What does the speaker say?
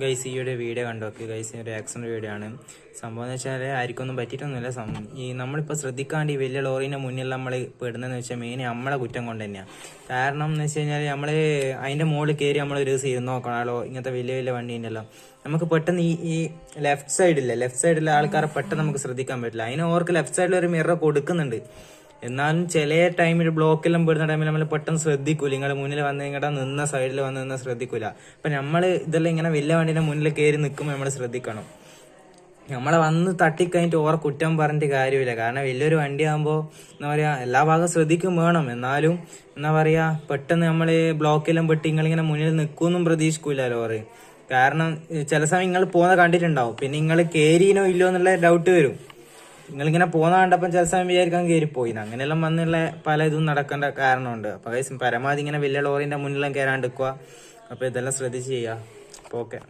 Guys ഈ ഒരു video കണ്ടു? നോക്കി ഗൈസ് ഒരു ആക്സിഡന്റ് വീഡിയോ ആണ്. സംഭവം എന്ന് വെച്ചാൽ ആർക്കൊന്നും പറ്റിയിട്ടൊന്നുമില്ല. ഈ നമ്മളിപ്പോൾ ശ്രദ്ധിക്കാണ്ട് ഈ വലിയ ലോറീന്റെ മുന്നിൽ നമ്മൾ പെടുന്നതെന്ന് വെച്ചാൽ മെയിൻ നമ്മളെ കുറ്റം കൊണ്ട് തന്നെയാണ് കാരണം എന്ന് വെച്ച് കഴിഞ്ഞാൽ നമ്മൾ അതിന്റെ മുകളിൽ കയറി നമ്മൾ ഒരു ദിവസം ഇരുന്ന് നോക്കണം. ആളോ ഇങ്ങനത്തെ വലിയ വലിയ വണ്ടി ഉണ്ടല്ലോ. നമുക്ക് പെട്ടെന്ന് ഈ ഈ ലെഫ്റ്റ് സൈഡിലെ ലെഫ്റ്റ് സൈഡിലെ ആൾക്കാരെ പെട്ടെന്ന് നമുക്ക് ശ്രദ്ധിക്കാൻ പറ്റില്ല. അതിന് ഓർക്ക് ലെഫ്റ്റ് സൈഡിൽ ഒരു മിറർ കൊടുക്കുന്നുണ്ട്. എന്നാലും ചില ടൈമിൽ ബ്ലോക്കെല്ലാം പെടുന്ന ടൈമിൽ നമ്മൾ പെട്ടെന്ന് ശ്രദ്ധിക്കൂല. നിങ്ങളുടെ മുന്നിൽ വന്ന് നിങ്ങളുടെ നിന്ന സൈഡിൽ വന്ന് നിന്ന് ശ്രദ്ധിക്കൂല. അപ്പൊ നമ്മൾ ഇതെല്ലാം ഇങ്ങനെ വലിയ വണ്ടിന്റെ മുന്നിൽ കയറി നിൽക്കുമ്പോൾ നമ്മൾ ശ്രദ്ധിക്കണം. നമ്മളെ വന്ന് തട്ടിക്കഴിഞ്ഞിട്ട് ഓറെ കുറ്റം പറഞ്ഞിട്ട് കാര്യമില്ല. കാരണം വലിയൊരു വണ്ടി ആകുമ്പോൾ എന്താ പറയുക എല്ലാ ഭാഗം ശ്രദ്ധിക്കും വേണം. എന്നാലും എന്താ പറയുക പെട്ടെന്ന് നമ്മൾ ബ്ലോക്കിലും പെട്ട് നിങ്ങളിങ്ങനെ മുന്നിൽ നിൽക്കുമെന്നും പ്രതീക്ഷിക്കൂല ലോറി കാരണം ചില സമയം നിങ്ങൾ പോകുന്ന കണ്ടിട്ടുണ്ടാവും. പിന്നെ നിങ്ങൾ കയറിയിനോ ഇല്ലോ എന്നുള്ള ഡൗട്ട് വരും. നിങ്ങളിങ്ങനെ പോകുന്ന കണ്ടപ്പം ചില സമയം വിചാരിക്കാൻ കയറിപ്പോയി അങ്ങനെയെല്ലാം വന്നുള്ള പല ഇതും നടക്കേണ്ട കാരണമുണ്ട്. അപ്പൊ guys, പരമാവധി ഇങ്ങനെ വലിയ ലോറിന്റെ മുന്നിലും കയറാണ്ടിക്കുക അപ്പൊ ഇതെല്ലാം ശ്രദ്ധിച്ച് ചെയ്യുക. ഓക്കെ